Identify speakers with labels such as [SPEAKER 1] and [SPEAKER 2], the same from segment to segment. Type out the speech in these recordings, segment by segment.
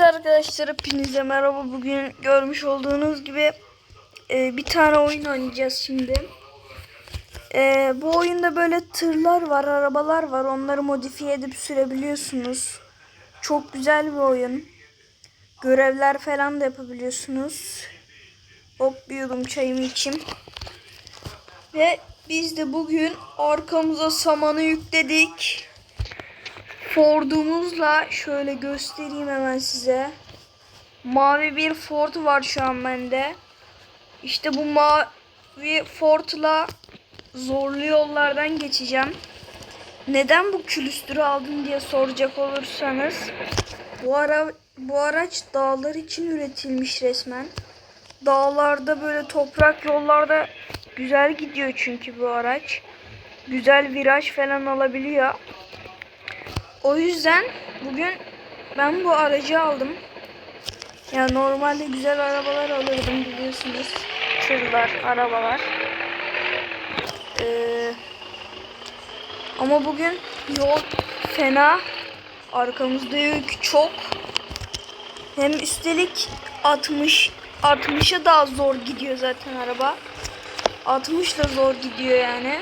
[SPEAKER 1] Arkadaşlar hepinize merhaba. Bugün görmüş olduğunuz gibi e, bir tane oyun oynayacağız şimdi. E, bu oyunda böyle tırlar var, arabalar var. Onları modifiye edip sürebiliyorsunuz. Çok güzel bir oyun. Görevler falan da yapabiliyorsunuz. Hop bir yudum çayımı içeyim. Ve biz de bugün arkamıza samanı yükledik. Ford'umuzla şöyle göstereyim hemen size. Mavi bir Ford var şu an bende. İşte bu mavi Ford'la zorlu yollardan geçeceğim. Neden bu külüstürü aldım diye soracak olursanız bu ara bu araç dağlar için üretilmiş resmen. Dağlarda böyle toprak yollarda güzel gidiyor çünkü bu araç. Güzel viraj falan alabiliyor. O yüzden bugün ben bu aracı aldım. Ya normalde güzel arabalar alırdım biliyorsunuz. Tırlar, arabalar. Ee, ama bugün yol fena. Arkamızda yük çok. Hem üstelik 60 60'a daha zor gidiyor zaten araba. 60 da zor gidiyor yani.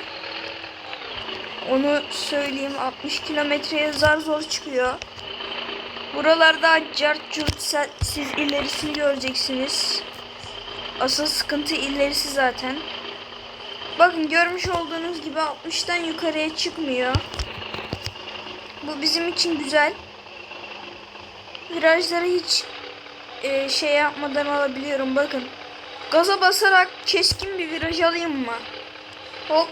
[SPEAKER 1] Onu söyleyeyim 60 kilometreye zar zor çıkıyor. Buralarda cart curt siz ilerisini göreceksiniz. Asıl sıkıntı ilerisi zaten. Bakın görmüş olduğunuz gibi 60'tan yukarıya çıkmıyor. Bu bizim için güzel. Virajları hiç e, şey yapmadan alabiliyorum. Bakın. Gaza basarak keskin bir viraj alayım mı? Hop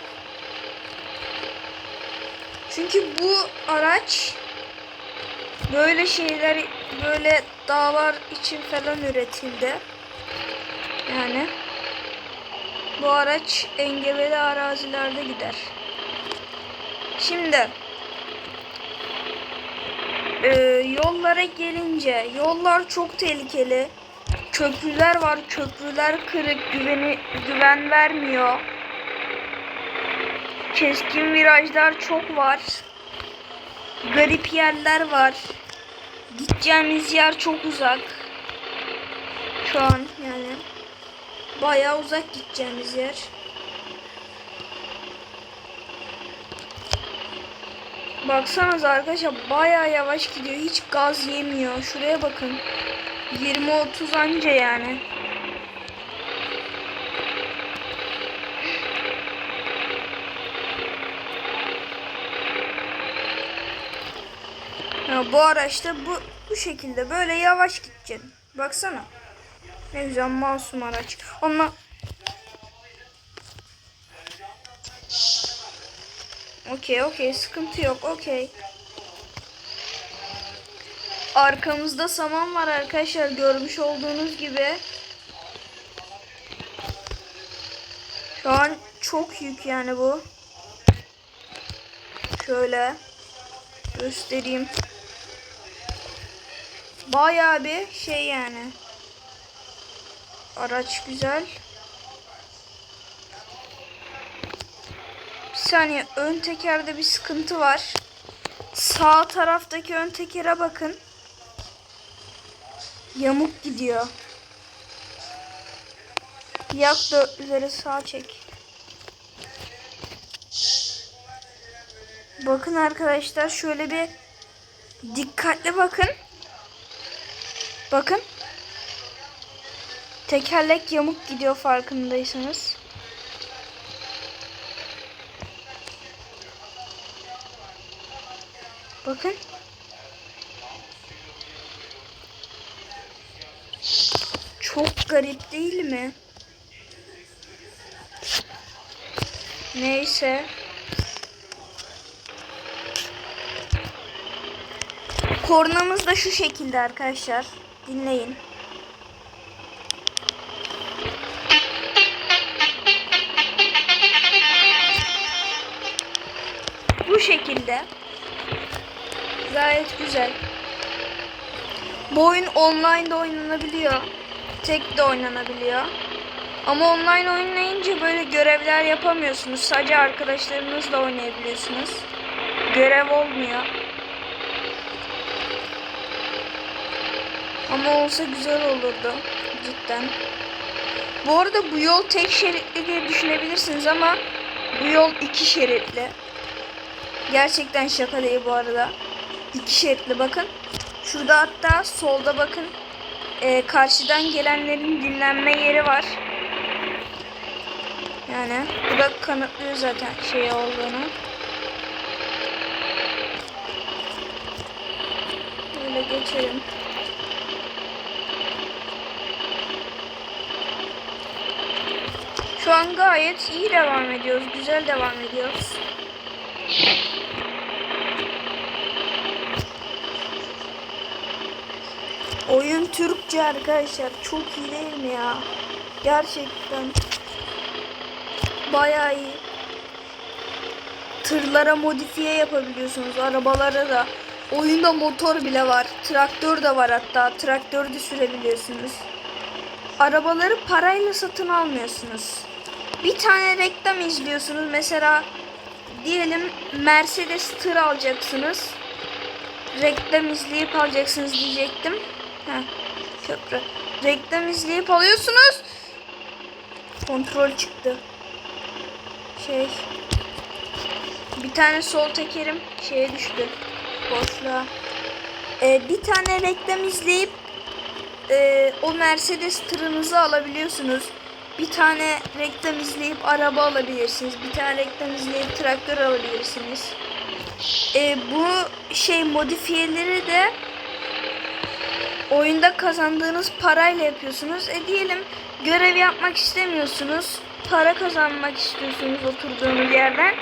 [SPEAKER 1] çünkü bu araç böyle şeyler böyle dağlar için falan üretildi. Yani bu araç engebeli arazilerde gider. Şimdi e, yollara gelince yollar çok tehlikeli. Köprüler var. Köprüler kırık. Güveni, güven vermiyor. Keskin virajlar çok var. Garip yerler var. Gideceğimiz yer çok uzak. Şu an yani. Bayağı uzak gideceğimiz yer. Baksanıza arkadaşlar bayağı yavaş gidiyor. Hiç gaz yemiyor. Şuraya bakın. 20-30 anca yani. Ya bu araçta bu bu şekilde böyle yavaş gideceksin. Baksana. Ne güzel masum araç. Onunla Okey okey sıkıntı yok okey. Arkamızda saman var arkadaşlar görmüş olduğunuz gibi. Şu an çok yük yani bu. Şöyle göstereyim. Bayağı bir şey yani. Araç güzel. Bir saniye ön tekerde bir sıkıntı var. Sağ taraftaki ön tekere bakın. Yamuk gidiyor. Yak dörtlüleri sağa çek. Bakın arkadaşlar şöyle bir dikkatli bakın. Bakın. Tekerlek yamuk gidiyor farkındaysanız. Bakın. Çok garip değil mi? Neyse. Kornamız da şu şekilde arkadaşlar. Dinleyin. Bu şekilde. Gayet güzel. Bu oyun online de oynanabiliyor. Tek de oynanabiliyor. Ama online oynayınca böyle görevler yapamıyorsunuz. Sadece arkadaşlarınızla oynayabiliyorsunuz. Görev olmuyor. Ama olsa güzel olurdu cidden. Bu arada bu yol tek şeritli diye düşünebilirsiniz ama bu yol iki şeritli. Gerçekten şaka değil bu arada. İki şeritli bakın. Şurada hatta solda bakın. Ee, karşıdan gelenlerin dinlenme yeri var. Yani bu da kanıtlıyor zaten şey olduğunu. Böyle geçelim. Şu an gayet iyi devam ediyoruz. Güzel devam ediyoruz. Oyun Türkçe arkadaşlar. Çok iyi değil mi ya? Gerçekten. Bayağı iyi. Tırlara modifiye yapabiliyorsunuz. Arabalara da. Oyunda motor bile var. Traktör de var hatta. Traktör de sürebiliyorsunuz. Arabaları parayla satın almıyorsunuz. Bir tane reklam izliyorsunuz. Mesela diyelim Mercedes tır alacaksınız. Reklam izleyip alacaksınız diyecektim. Heh, köprü. Reklam izleyip alıyorsunuz. Kontrol çıktı. Şey. Bir tane sol tekerim şeye düştü. Boşluğa. Ee, bir tane reklam izleyip e, o Mercedes tırınızı alabiliyorsunuz. Bir tane reklam izleyip araba alabilirsiniz. Bir tane reklam izleyip traktör alabilirsiniz. E, bu şey modifiyeleri de oyunda kazandığınız parayla yapıyorsunuz. E diyelim görev yapmak istemiyorsunuz. Para kazanmak istiyorsunuz oturduğunuz yerden.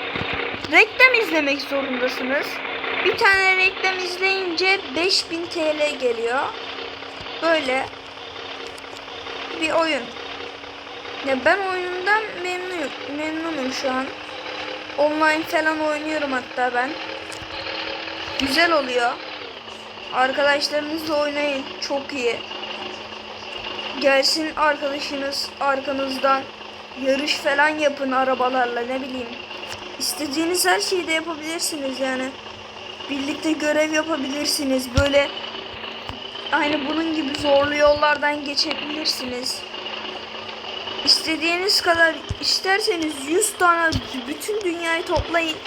[SPEAKER 1] Reklam izlemek zorundasınız. Bir tane reklam izleyince 5000 TL geliyor. Böyle bir oyun. Ya ben oyundan memnunum, memnunum şu an. Online falan oynuyorum hatta ben. Güzel oluyor. Arkadaşlarınızla oynayın. Çok iyi. Gelsin arkadaşınız arkanızdan yarış falan yapın arabalarla ne bileyim. İstediğiniz her şeyi de yapabilirsiniz yani. Birlikte görev yapabilirsiniz. Böyle aynı bunun gibi zorlu yollardan geçebilirsiniz. İstediğiniz kadar isterseniz 100 tane bütün dünyayı toplayın.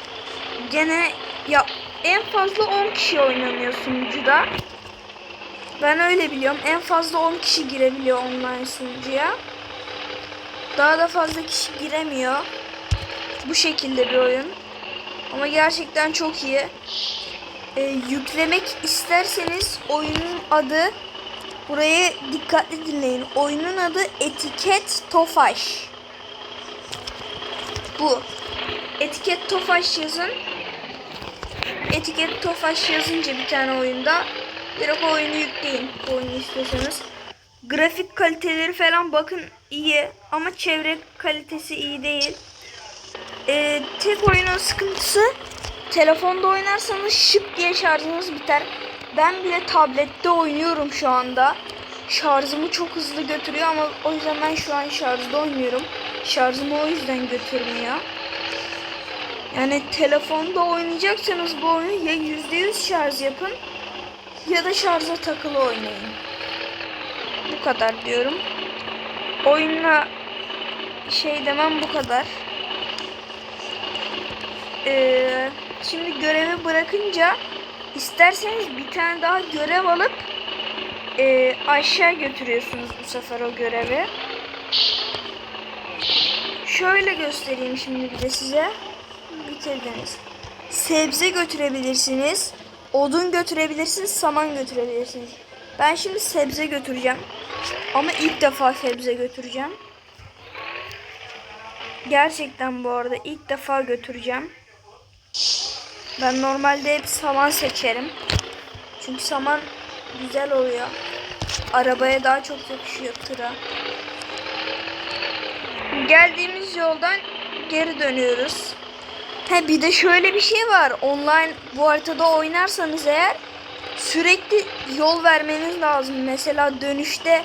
[SPEAKER 1] Gene ya en fazla 10 kişi oynanıyor sunucuda. Ben öyle biliyorum. En fazla 10 kişi girebiliyor online sunucuya. Daha da fazla kişi giremiyor. Bu şekilde bir oyun. Ama gerçekten çok iyi. Ee, yüklemek isterseniz oyunun adı Burayı dikkatli dinleyin. Oyunun adı Etiket Tofaş. Bu. Etiket Tofaş yazın. Etiket Tofaş yazınca bir tane oyunda direkt oyunu yükleyin. Bu oyunu istiyorsanız. Grafik kaliteleri falan bakın iyi ama çevre kalitesi iyi değil. Ee, tek oyunun sıkıntısı telefonda oynarsanız şık diye şarjınız biter. Ben bile tablette oynuyorum şu anda. Şarjımı çok hızlı götürüyor ama o yüzden ben şu an şarjda oynuyorum. Şarjımı o yüzden götürmüyor. Yani telefonda oynayacaksanız bu oyunu ya %100 şarj yapın ya da şarja takılı oynayın. Bu kadar diyorum. Oyunla şey demem bu kadar. Ee, şimdi görevi bırakınca İsterseniz bir tane daha görev alıp e, aşağı götürüyorsunuz bu sefer o görevi. Şöyle göstereyim şimdi bir de size. Bitirdiniz. Sebze götürebilirsiniz. Odun götürebilirsiniz. Saman götürebilirsiniz. Ben şimdi sebze götüreceğim. Ama ilk defa sebze götüreceğim. Gerçekten bu arada ilk defa götüreceğim. Ben normalde hep saman seçerim. Çünkü saman güzel oluyor. Arabaya daha çok yakışıyor tıra. Geldiğimiz yoldan geri dönüyoruz. He bir de şöyle bir şey var. Online bu haritada oynarsanız eğer sürekli yol vermeniz lazım. Mesela dönüşte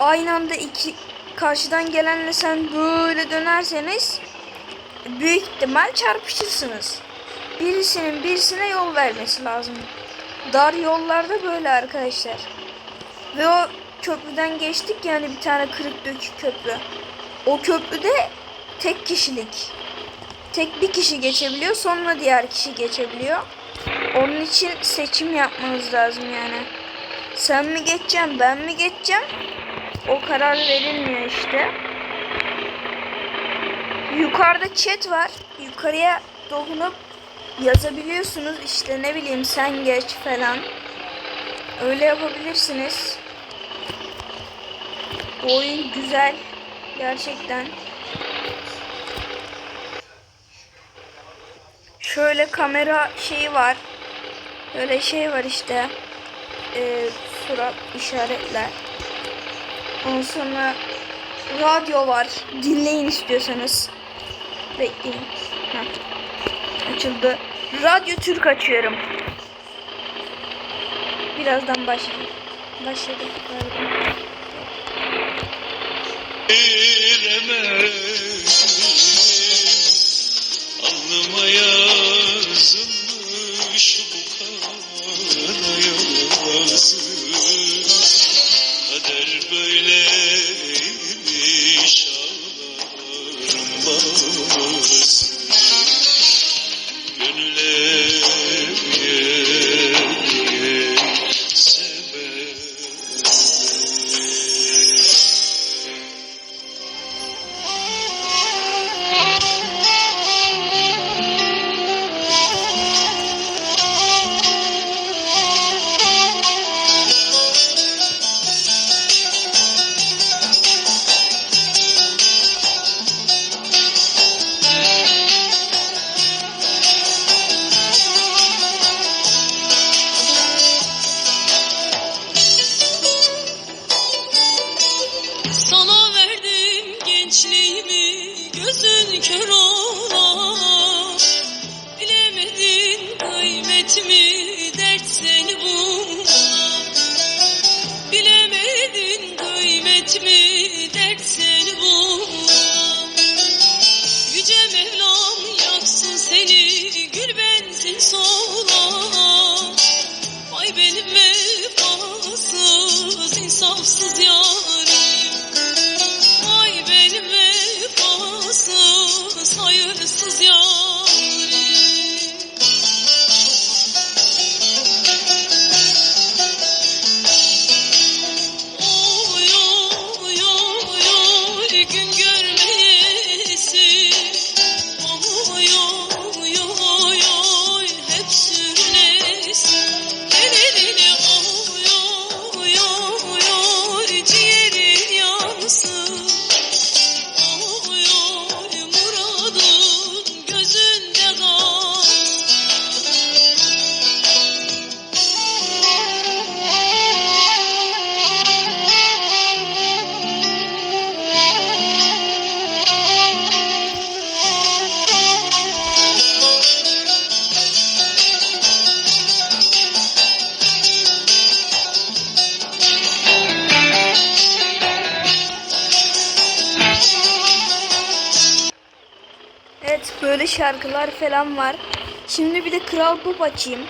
[SPEAKER 1] aynı anda iki karşıdan gelenle sen böyle dönerseniz büyük ihtimal çarpışırsınız birisinin birisine yol vermesi lazım. Dar yollarda böyle arkadaşlar.
[SPEAKER 2] Ve o köprüden geçtik yani bir tane kırık dökük köprü. O köprüde tek kişilik. Tek bir kişi geçebiliyor sonra diğer kişi geçebiliyor. Onun için seçim yapmanız lazım yani. Sen mi geçeceksin ben mi geçeceğim? O karar verilmiyor işte. Yukarıda chat var. Yukarıya dokunup yazabiliyorsunuz. İşte ne bileyim sen geç falan. Öyle yapabilirsiniz. Bu oyun güzel. Gerçekten. Şöyle kamera şeyi var. Böyle şey var işte. Ee, surat işaretler. Ondan sonra radyo var. Dinleyin istiyorsanız. Bekleyin. Heh. Açıldı. Radyo Türk açıyorum. Birazdan başlayacak. Başladı galiba. Falan var. Şimdi bir de Kral Pop açayım.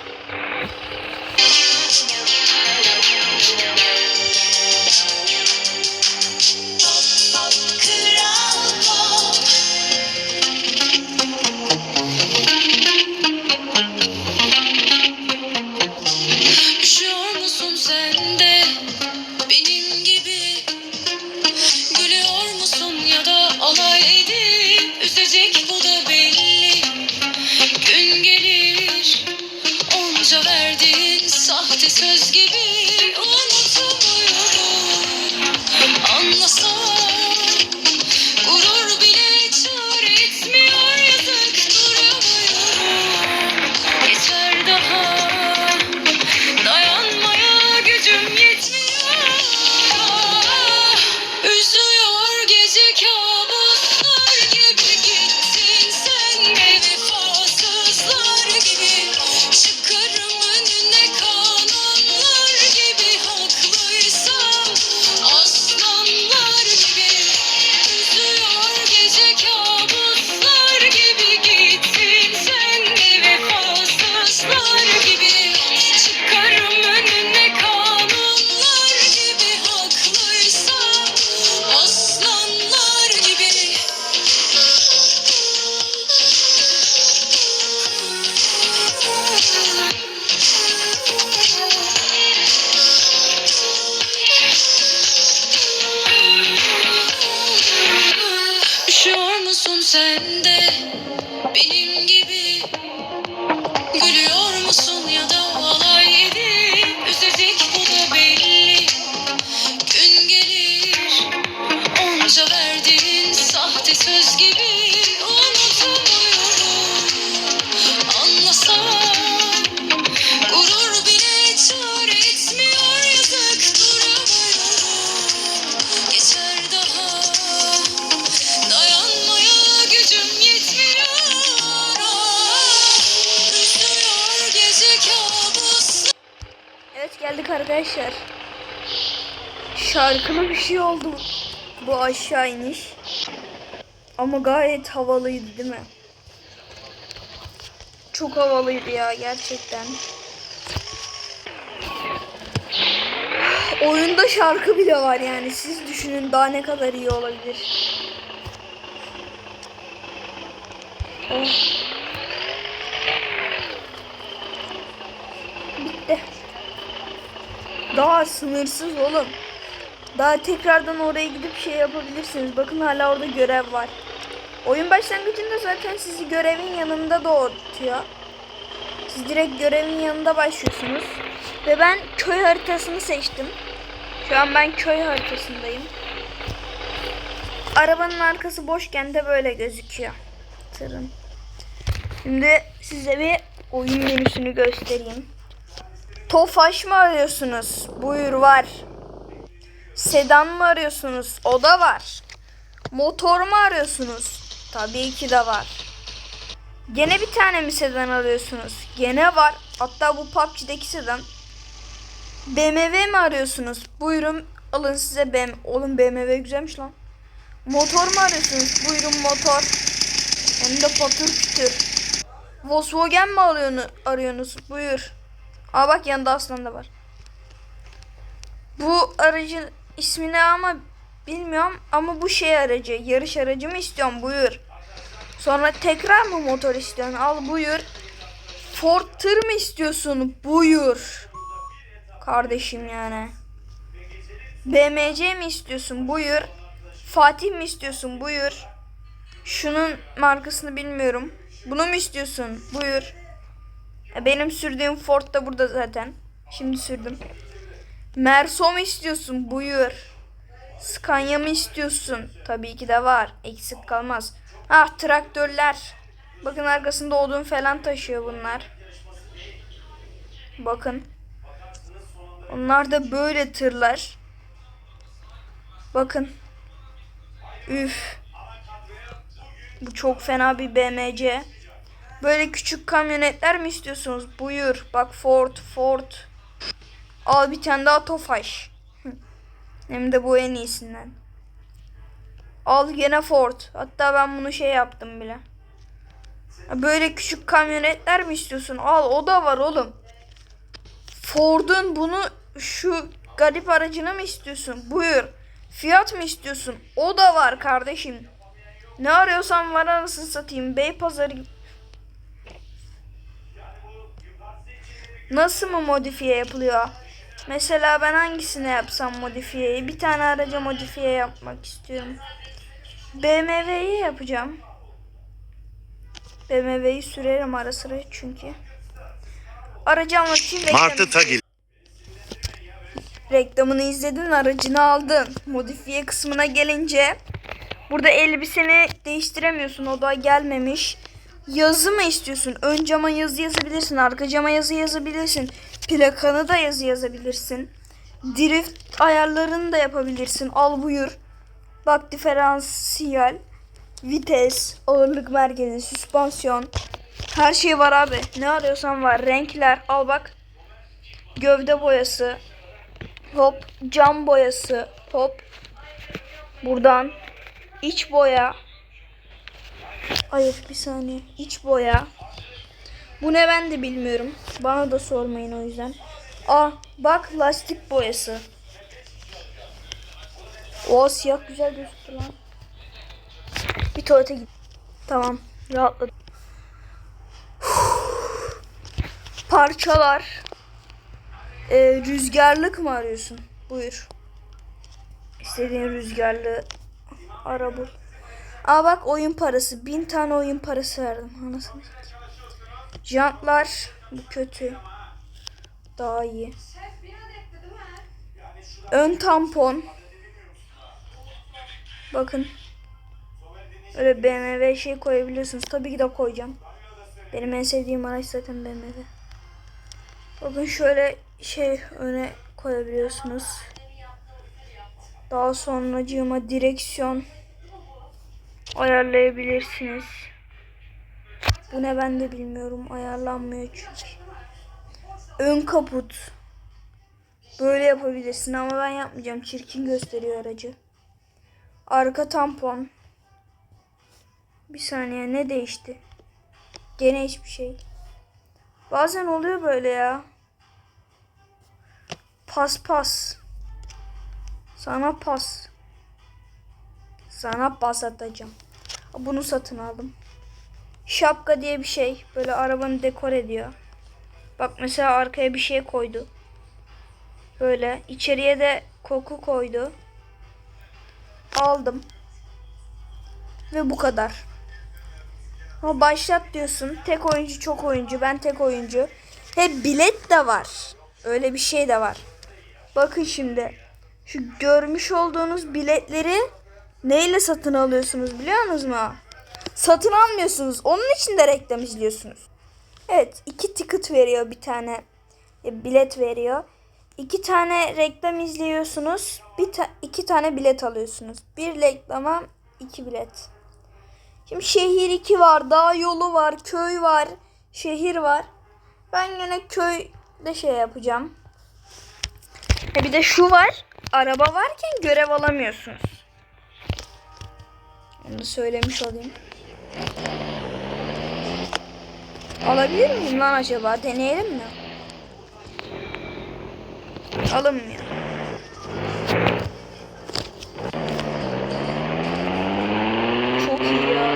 [SPEAKER 1] Arkadaşlar. Şarkılı bir şey oldu bu aşağı iniş. Ama gayet havalıydı değil mi? Çok havalıydı ya gerçekten. Oyunda şarkı bile var yani. Siz düşünün daha ne kadar iyi olabilir. Oh. Daha sınırsız oğlum. Daha tekrardan oraya gidip şey yapabilirsiniz. Bakın hala orada görev var. Oyun başlangıcında zaten sizi görevin yanında doğurtuyor. Siz direkt görevin yanında başlıyorsunuz. Ve ben köy haritasını seçtim. Şu an ben köy haritasındayım. Arabanın arkası boşken de böyle gözüküyor. Tırın. Şimdi size bir oyun menüsünü göstereyim. Tofaş mı arıyorsunuz? Buyur var. Sedan mı arıyorsunuz? O da var. Motor mu arıyorsunuz? Tabii ki de var. Gene bir tane mi sedan arıyorsunuz? Gene var. Hatta bu PUBG'deki sedan. BMW mi arıyorsunuz? Buyurun alın size BM. Oğlum BMW güzelmiş lan. Motor mu arıyorsunuz? Buyurun motor. Hem de patır kütür. Volkswagen mi arıyorsunuz? Buyur. Aa bak yanında aslan da var. Bu aracın ismi ne ama bilmiyorum ama bu şey aracı. Yarış aracı mı istiyorum? Buyur. Sonra tekrar mı motor istiyorsun? Al buyur. Ford tır mı istiyorsun? Buyur. Kardeşim yani. BMC mi istiyorsun? Buyur. Fatih mi istiyorsun? Buyur. Şunun markasını bilmiyorum. Bunu mu istiyorsun? Buyur. Benim sürdüğüm Ford da burada zaten. Şimdi sürdüm. Merso mu istiyorsun? Buyur. Scania mı istiyorsun? Tabii ki de var. Eksik kalmaz. Ah traktörler. Bakın arkasında odun falan taşıyor bunlar. Bakın. Onlar da böyle tırlar. Bakın. Üf. Bu çok fena bir BMC. Böyle küçük kamyonetler mi istiyorsunuz? Buyur. Bak Ford, Ford. Al bir tane daha Tofaş. Hem de bu en iyisinden. Al gene Ford. Hatta ben bunu şey yaptım bile. Böyle küçük kamyonetler mi istiyorsun? Al o da var oğlum. Ford'un bunu şu garip aracını mı istiyorsun? Buyur. Fiyat mı istiyorsun? O da var kardeşim. Ne arıyorsan var anasını satayım. Beypazarı Nasıl mı modifiye yapılıyor? Mesela ben hangisine yapsam modifiyeyi? Bir tane araca modifiye yapmak istiyorum. BMW'yi yapacağım. BMW'yi sürerim ara sıra çünkü. Aracı reklam
[SPEAKER 3] Martı Tagil.
[SPEAKER 1] Reklamını izledin, aracını aldın. Modifiye kısmına gelince burada elbiseni değiştiremiyorsun. O da gelmemiş. Yazı mı istiyorsun? Ön cama yazı yazabilirsin. Arka cama yazı yazabilirsin. Plakanı da yazı yazabilirsin. Drift ayarlarını da yapabilirsin. Al buyur. Bak diferansiyel, vites, ağırlık merkezi, süspansiyon. Her şey var abi. Ne arıyorsan var. Renkler al bak. Gövde boyası, Hop cam boyası. Hop. Buradan iç boya. Hayır bir saniye. İç boya. Bu ne ben de bilmiyorum. Bana da sormayın o yüzden. Aa bak lastik boyası. O siyah güzel gözüktü lan. Bir tuvalete git. Tamam rahatladım. Parçalar. Ee, rüzgarlık mı arıyorsun? Buyur. İstediğin rüzgarlı ara bul. Aa bak oyun parası. Bin tane oyun parası verdim. Anasını. Jantlar bu kötü. Daha iyi. Ön tampon. Bakın. Öyle BMW şey koyabiliyorsunuz. Tabii ki de koyacağım. Benim en sevdiğim araç zaten BMW. Bakın şöyle şey öne koyabiliyorsunuz. Daha sonracığıma direksiyon ayarlayabilirsiniz. Bu ne ben de bilmiyorum. Ayarlanmıyor çünkü. Ön kaput. Böyle yapabilirsin ama ben yapmayacağım. Çirkin gösteriyor aracı. Arka tampon. Bir saniye ne değişti? Gene hiçbir şey. Bazen oluyor böyle ya. Pas pas. Sana pas. Sana pas atacağım. Bunu satın aldım. Şapka diye bir şey. Böyle arabanı dekor ediyor. Bak mesela arkaya bir şey koydu. Böyle. içeriye de koku koydu. Aldım. Ve bu kadar. Ama başlat diyorsun. Tek oyuncu çok oyuncu. Ben tek oyuncu. He bilet de var. Öyle bir şey de var. Bakın şimdi. Şu görmüş olduğunuz biletleri neyle satın alıyorsunuz biliyor musunuz mu? Satın almıyorsunuz. Onun için de reklam izliyorsunuz. Evet. iki ticket veriyor bir tane. e, Bilet veriyor. İki tane reklam izliyorsunuz. Bir ta- iki tane bilet alıyorsunuz. Bir reklama iki bilet. Şimdi şehir 2 var, dağ yolu var, köy var, şehir var. Ben yine köyde şey yapacağım. E bir de şu var. Araba varken görev alamıyorsunuz. Onu söylemiş olayım. Alabilir miyim lan acaba? Deneyelim mi? Alınmıyor. Çok iyi ya.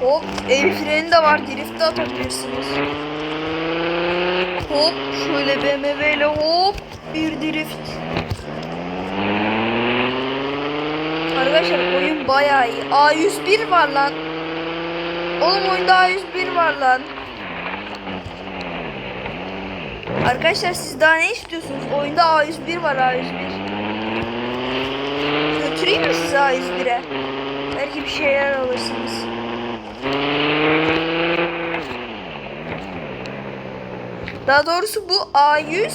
[SPEAKER 1] Hop el freni de var. Drift de atabilirsiniz. Hop şöyle BMW ile hop bir drift. Arkadaşlar oyun bayağı iyi. A101 var lan. Oğlum oyunda A101 var lan. Arkadaşlar siz daha ne istiyorsunuz? Oyunda A101 var A101. Götüreyim mi sizi A101'e? Belki bir şeyler alırsınız. Daha doğrusu bu A100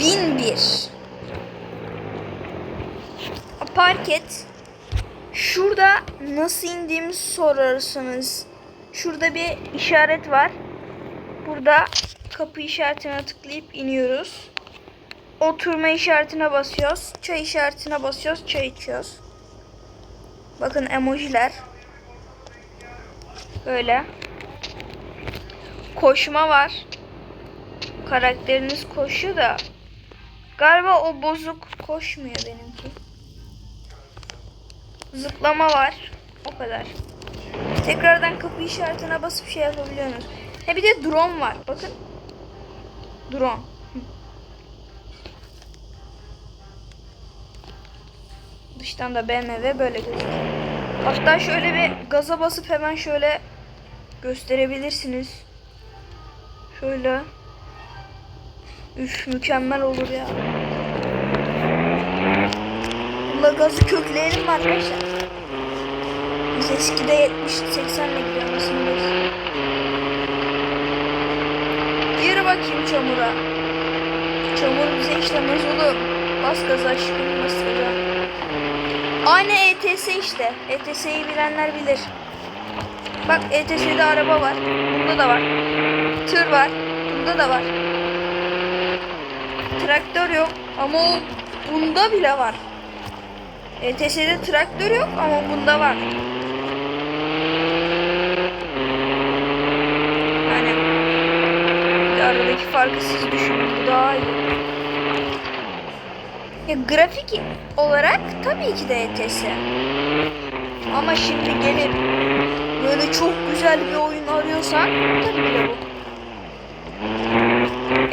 [SPEAKER 1] 1001. Park et. Şurada nasıl indiğimi sorarsanız şurada bir işaret var. Burada kapı işaretine tıklayıp iniyoruz. Oturma işaretine basıyoruz. Çay işaretine basıyoruz. Çay içiyoruz. Bakın emojiler. Böyle. Koşma var. Karakteriniz koşuyor da galiba o bozuk koşmuyor benimki. Zıplama var. O kadar. Tekrardan kapı işaretine basıp şey yapabiliyorsunuz. He bir de drone var. Bakın. Drone. Dıştan da BMW böyle gözüküyor. Hatta şöyle bir gaza basıp hemen şöyle gösterebilirsiniz. Şöyle. Üf mükemmel olur ya. Bununla gazı kökleyelim mi arkadaşlar? Biz eskide 70-80 ile gidiyor aslında. Gir bakayım çamura. Çamur bize işlemez oğlum. Bas gaza aşkım bas gaza. Aynı ETS işte. ETS'yi bilenler bilir. Bak ETS'de araba var. Bunda da var. Tır var. Bunda da var. Traktör yok ama o bunda bile var. ETS'de traktör yok ama bunda var. Yani aradaki farkı siz düşünün. Bu daha iyi. Ya grafik olarak tabii ki de ETS. Ama şimdi gelip böyle çok güzel bir oyun arıyorsan tabii ki de bu.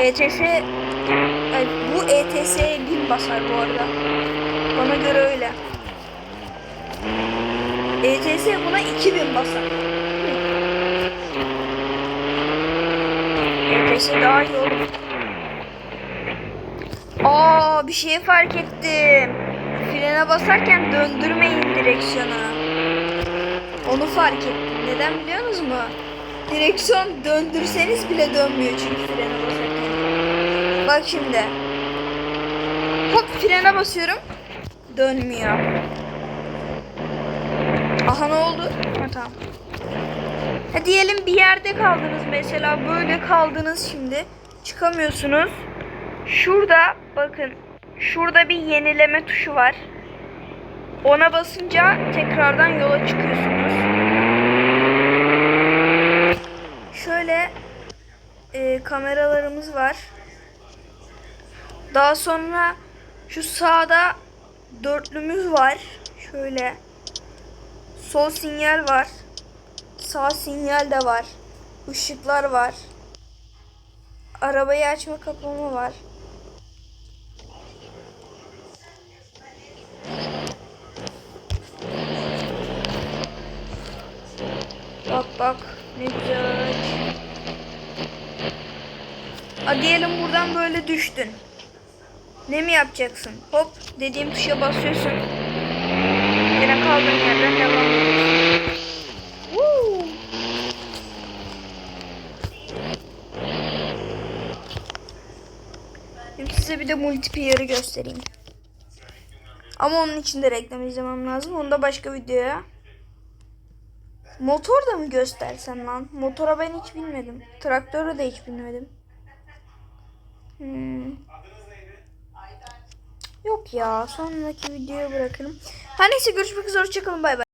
[SPEAKER 1] ETS yani bu ETS'ye bin basar bu arada. Bana göre öyle. ETS buna 2000 basar. ETS daha iyi olur. Aa bir şey fark ettim. Frene basarken döndürmeyin direksiyonu. Onu fark ettim. Neden biliyor musunuz mu? Direksiyon döndürseniz bile dönmüyor çünkü frene basarken. Bak şimdi. Hop frene basıyorum. Dönmüyor. Aha ne oldu? Ha tamam. Ha diyelim bir yerde kaldınız mesela böyle kaldınız şimdi. Çıkamıyorsunuz. Şurada bakın. Şurada bir yenileme tuşu var. Ona basınca tekrardan yola çıkıyorsunuz. Şöyle e, kameralarımız var. Daha sonra şu sağda dörtlümüz var. Şöyle sol sinyal var. Sağ sinyal de var. Işıklar var. Arabayı açma kapama var. Bak bak ne güzel. A diyelim buradan böyle düştün. Ne mi yapacaksın? Hop dediğim tuşa basıyorsun. Yine kaldığın yerden devam ediyorsun. Woo! Şimdi size bir de multiplayer'ı göstereyim. Ama onun için de reklam izlemem lazım. Onu da başka videoya. Motor da mı göstersen lan? Motora ben hiç bilmedim. Traktörü de hiç bilmedim. Hmm. Yok ya. Sonraki videoya bırakırım. Her neyse görüşmek üzere. Hoşçakalın. Bay bay.